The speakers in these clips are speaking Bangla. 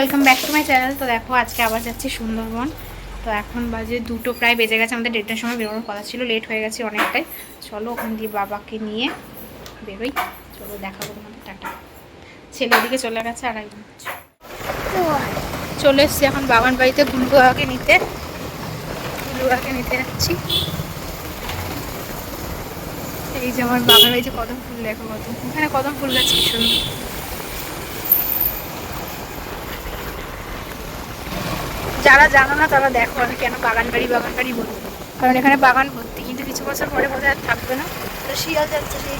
Welcome back to my channel তো দেখো, আজকে আবার যাচ্ছি সুন্দরবন। তো এখন বাজে দুটো, প্রায় বেজে গেছে, আমাদের দেড়টার সময় বেরোনোর কথা ছিল লেট হয়ে গেছে অনেকটাই। চলো ওখান দিয়ে বাবাকে নিয়ে বেরোই। চলো, দেখাবো তোমাদের, টাটা। ছেলে ওদিকে চলে গেছে, আর একজন। চলে এসছি এখন বাগান বাড়িতে গুলুয়াকে নিতে। গুলুয়াকে নিতে যাচ্ছি। এই যে আমার বাগান বাড়িতে কদম ফুল দেখো কত ওখানে কদম ফুল গাছ কি সুন্দর। যারা জানো না তারা দেখো আমি কেন বাগান বাড়ি বাগান বাড়ি বলি কারণ এখানে বাগান ভর্তি কিন্তু কিছু বছর পরে বোধহয় আর থাকবে না। তো শিয়াল যাচ্ছে সেই।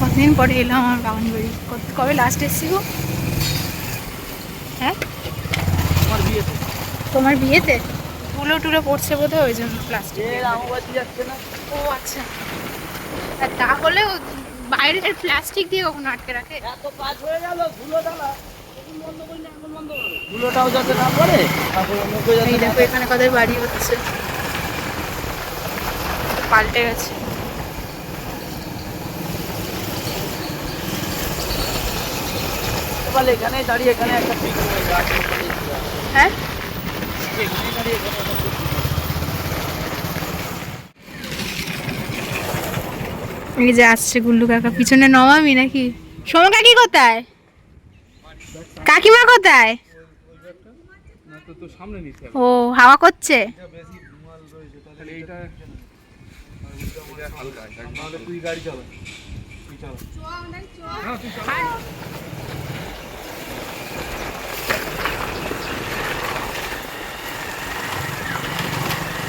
কতদিন পরে এলাম আমার বাগান বাড়ি? কবে লাস্ট এসেছি গো হ্যাঁ তোমার বিয়েতে? তুলো টুলো পড়ছে বোধহয় ওই জন্য প্লাস্টিক ও আচ্ছা। তাহলে বাইরের প্লাস্টিক দিয়ে কখনো আটকে রাখে? এত কাজ হয়ে গেল ধুলো ডালা না ধুলোটাও যাতে পড়ে এই দেখো এখানে কাদের বাড়ি হচ্ছে। পাল্টে গেছে। এখানে দাঁড়িয়ে এখানে একটা। হ্যাঁ এখানে দাঁড়িয়ে এখানে একটা picnic। এই যে আসছে গুল্লু কাকা পিছনে নমামি নাকি? সোমা কাকি কোথায়? কাকিমা কোথায়? ও হাওয়া করছে?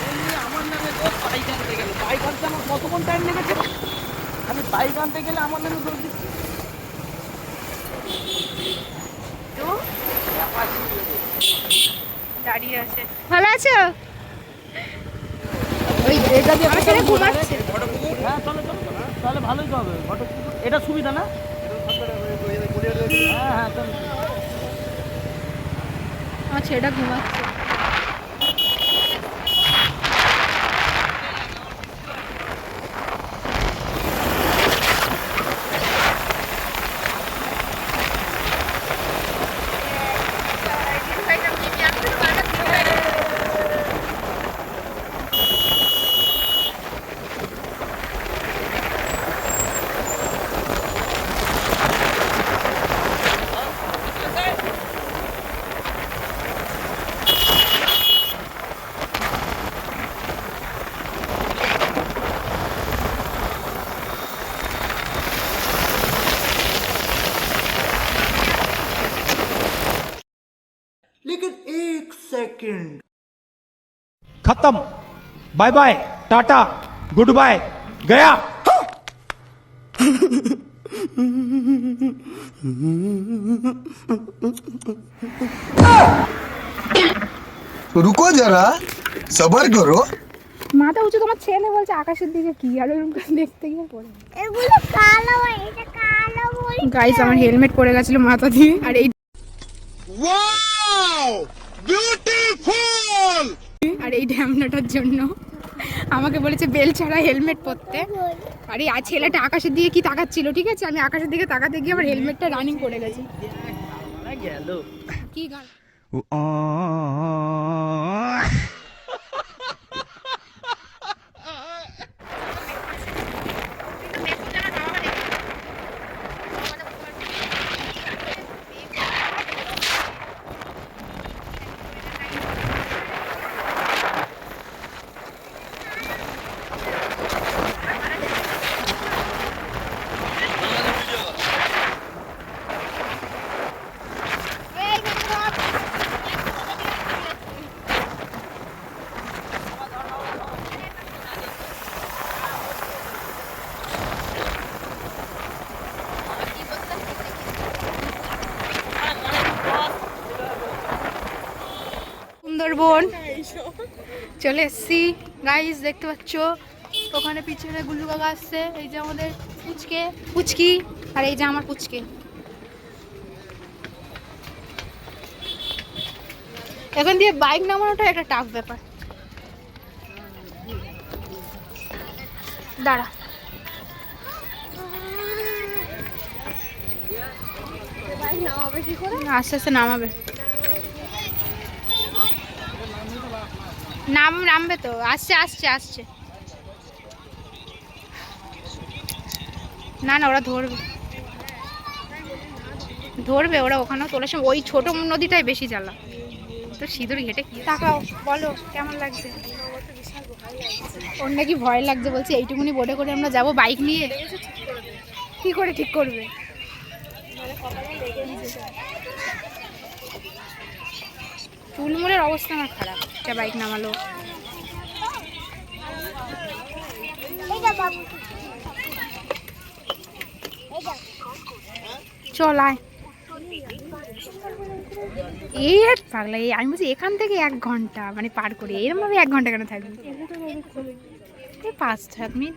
এমনি আমার নামে দোষ বাইক আনতে গেলে বাইক আনতে আমার কতক্ষণ টাইম লেগেছে আমি বাইক আনতে গেলে আমার নামে দোষ দিচ্ছি। তো দাঁড়িয়ে আছে। ভালো আছো? ওই এটা দিয়ে আমার ছেলে ঘুমাচ্ছে। হ্যাঁ চলো চলো চলো। তাহলে ভালোই তো হবে। এটা সুবিধা না? হ্যাঁ হ্যাঁ চলো। আমার ছেলেটা ঘুমাচ্ছে। खत्म bye bye tata good bye गया रुको जरा सबर करो মাথা উঁচু তোমার ছেলে বলছে আকাশের দিকে কি আর ওরকম করে দেখতে গিয়ে পড়ে এগুলো কালো এটা কালো বই গাইস আমার হেলমেট পড়ে গেছিল মাথা দিয়ে আর এই আর এই ড্যামনাটার জন্য আমাকে বলেছে বেল ছাড়া হেলমেট পরতে। আরে আর ছেলেটা আকাশের দিকে কি তাকাচ্ছিল ঠিক আছে? আমি আকাশের দিকে তাকাতে গিয়ে আমার হেলমেটটা রানিং করে গেছি। কি গান? সুন্দরবন চলে এসছি। গাইস দেখতে পাচ্ছ? ওখানে পিছনে গুল্লু কাকা আসছে। এই যে আমাদের পুচকে পুচকি আর এই যে আমার পুচকে। এখান দিয়ে বাইক নামানোটা একটা টাফ ব্যাপার। দাঁড়া। আস্তে আস্তে নামাবে। নাম নামবে তো। আসছে আসছে আসছে। না না ওরা ধরবে। ধরবে ওরা ওখানেও তোলার সময়। ওই ছোট নদীটাই বেশি জ্বালা। তো সিঁদুর ঘেটে কি তাকাও বলো কেমন লাগছে? ওর নাকি ভয় লাগছে বলছে এইটুকুনি বোটে করে আমরা যাব বাইক নিয়ে? কি করে ঠিক করবে? চুলমুলের অবস্থা আমার খারাপ। একটা বাইক নামালো। চল আয়। এই এক পাগলা এই আমি বলছি এখান থেকে এক ঘণ্টা মানে পার করি। এরকম ভাবে এক ঘণ্টা কেন থাকবি? পাঁচ সাত মিনিট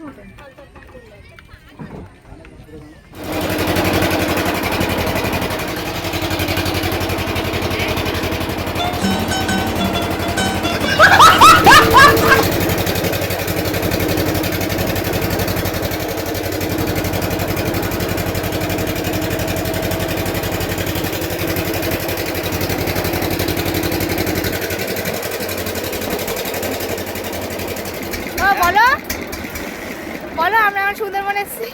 বলো। বলো আমরা আমার সুন্দরবন এসেছি।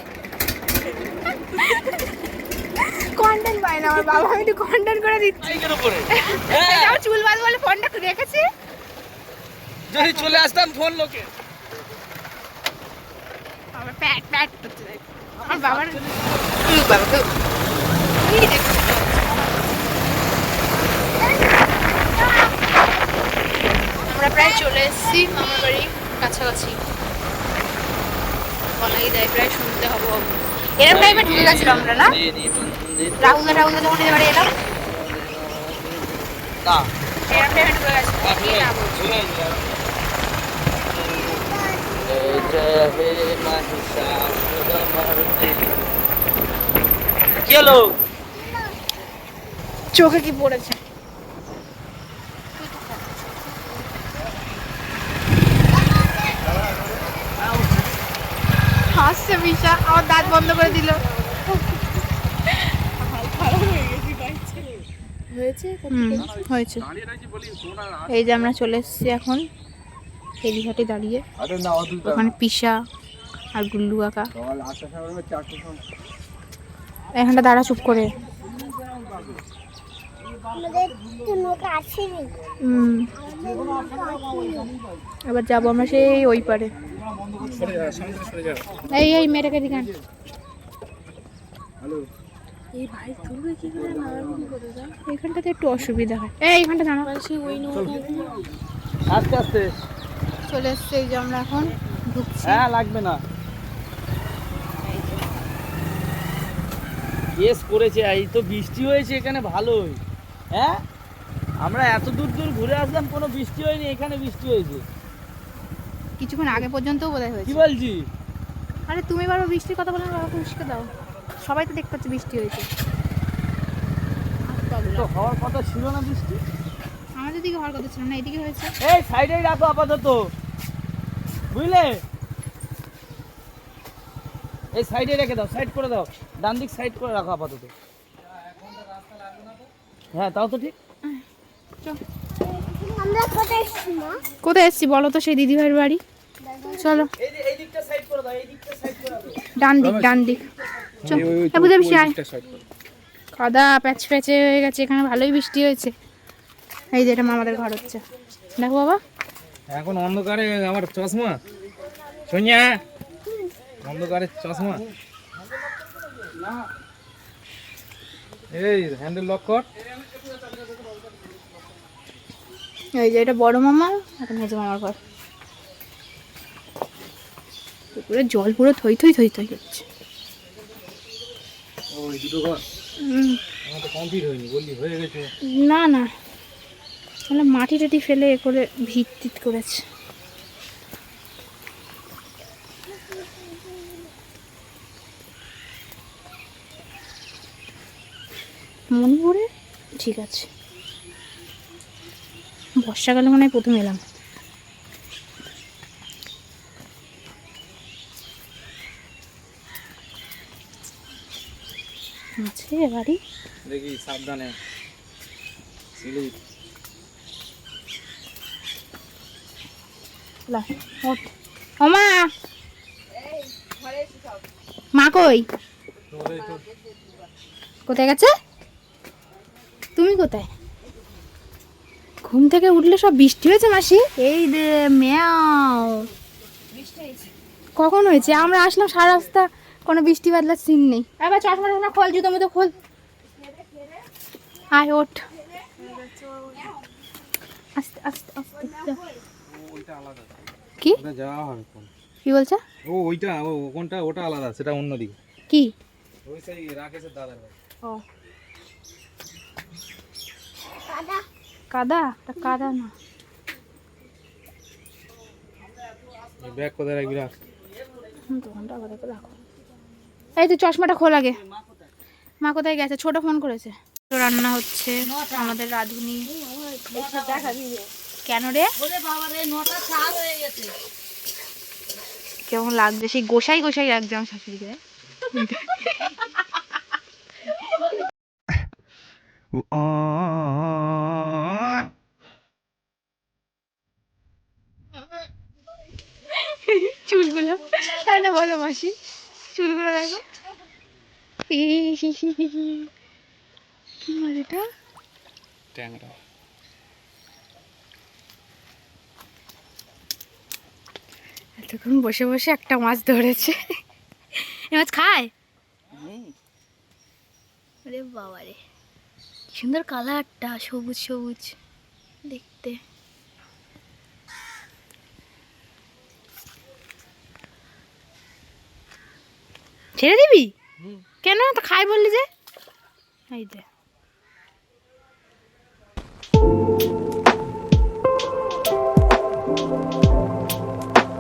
কন্টেন্ট পাই না আমার বাবা আমি একটু কন্টেন্ট করে দিচ্ছি। আমার চুল বাঁধ বলে ফোনটা রেখেছি। যদি চলে আসতাম ফোন লোকে। আমার প্যাট প্যাট করতে আমার বাবার আমরা প্রায় চলে এসেছি কাছাকাছি। বলাই দেয় প্রায় শুনতে হব। এরকম টাইমে ঢুকে গেছিলাম আমরা না? যখন এদের বাড়ি এলাম না। এরকম টাইমে ঢুকে গেছিলাম। চোখে কি পড়েছে? হাসছে মিশা আমার দাঁত বন্ধ করে দিল। হুম হয়েছে। এই যে আমরা চলে এসেছি এখন ফেরিঘাটে দাঁড়িয়ে। ওখানে পিসা আর গুল্লু কাকা এখানটা দাঁড়া চুপ করে। হুম। এবার যাব আমরা সেই ওই পারে। এই এই মেয়েটাকে দিখান। এইখানটাতে একটু অসুবিধা হয়। এই এইখানটা দাঁড়া আস্তে আস্তে। চলে এসছে এই যে আমরা এখন ঢুকছি। হ্যাঁ লাগবে না। ইয়েস করেছে এই তো বৃষ্টি হয়েছে এখানে ভালোই। হ্যাঁ? আমরা এত দূর দূর ঘুরে আসলাম কোনো বৃষ্টি হয়নি এখানে বৃষ্টি হয়েছে। কিছুক্ষণ আগে পর্যন্তও বোধহয় কি বলছি? আরে তুমি বারবার বৃষ্টির কথা বলে বাবাকে উস্কে দাও। সবাই তো দেখতে পাচ্ছে বৃষ্টি হয়েছে। তো হওয়ার কথা ছিল না বৃষ্টি? আমাদের দিকে হওয়ার কথা ছিল না এদিকে হয়েছে। এই সাইডেই রাখো আপাতত। বুঝলে? এই সাইডে রেখে দাও সাইড করে দাও। ডান দিক সাইড করে রাখো আপাতত। হ্যাঁ তাও তো ঠিক। কোথায় এসছি বলো তো সেই দিদিভাইয়ের বাড়ি? চলো। এই যে এই দিকটা সাইড করে দাও এই দিকটা সাইড করে দাও। ডান দিক ডান দিক। বুঝে বেশি আয়। কাদা প্যাচ প্যাচে হয়ে গেছে এখানে ভালোই বৃষ্টি হয়েছে। এই যে এটা মামাদের ঘর হচ্ছে। দেখো বাবা। এখন অন্ধকারে আমার চশমা। সোনিয়া অন্ধকারে চশমা। এই হ্যান্ডেল লক কর। এই যে এটা বড় মামা এখন মেজো মামার ঘর। পুকুরে জল পুরো থই থই থই থই হচ্ছে। হয়ে না না। মানে মাটি টাটি ফেলে এ করে ভিত টিত করেছে। মণিপুরে ঠিক আছে। বর্ষাকালে মনে হয় প্রথম এলাম। আছে বাড়ি দেখি সাবধানে। স্লিপ লা, ওঠ। ও মা! মা কই? কোথায় গেছে? তুমি কোথায়? ঘুম থেকে উঠলে সব বৃষ্টি হয়েছে মাসি? এই দে ম্যাও। কখন হয়েছে? আমরা আসলাম সারা রাস্তা কোনো বৃষ্টি বাদলার সিন নেই। এবার চশমাটা না খোল জুতো মতো খোল। আয় ওঠ। আস্তে আস্তে আস্তে কি? যাওয়া হবে কি বলছে? ও ওইটা ও কোনটা? ওটা আলাদা সেটা অন্যদিকে কি? ওই সেই রাকেশের দাদার ও। কাদা? কাদা তা কাদা না। ব্যাগ কোথায় রাখবি রাখ। দোকানটা রাখো। এই তো চশমাটা খোল আগে। মা কোথায় গেছে? ছোট ফোন করেছে। রান্না হচ্ছে আমাদের রাঁধুনি। কেন রে? কেমন লাগছে? সেই গোসাই গোসাই লাগছে আমার শাশুড়িকে। চুলগুলো। বলো মাসি। চুলগুলো দেখো। কি মাছ এটা? ট্যাংরা। এতক্ষণ বসে বসে একটা মাছ ধরেছে। এ মাছ খায়? আরে বাবা রে সুন্দর কালারটা সবুজ সবুজ দেখতে। ছেড়ে দিবি? কেন? তো খাই বললি যে। এই যে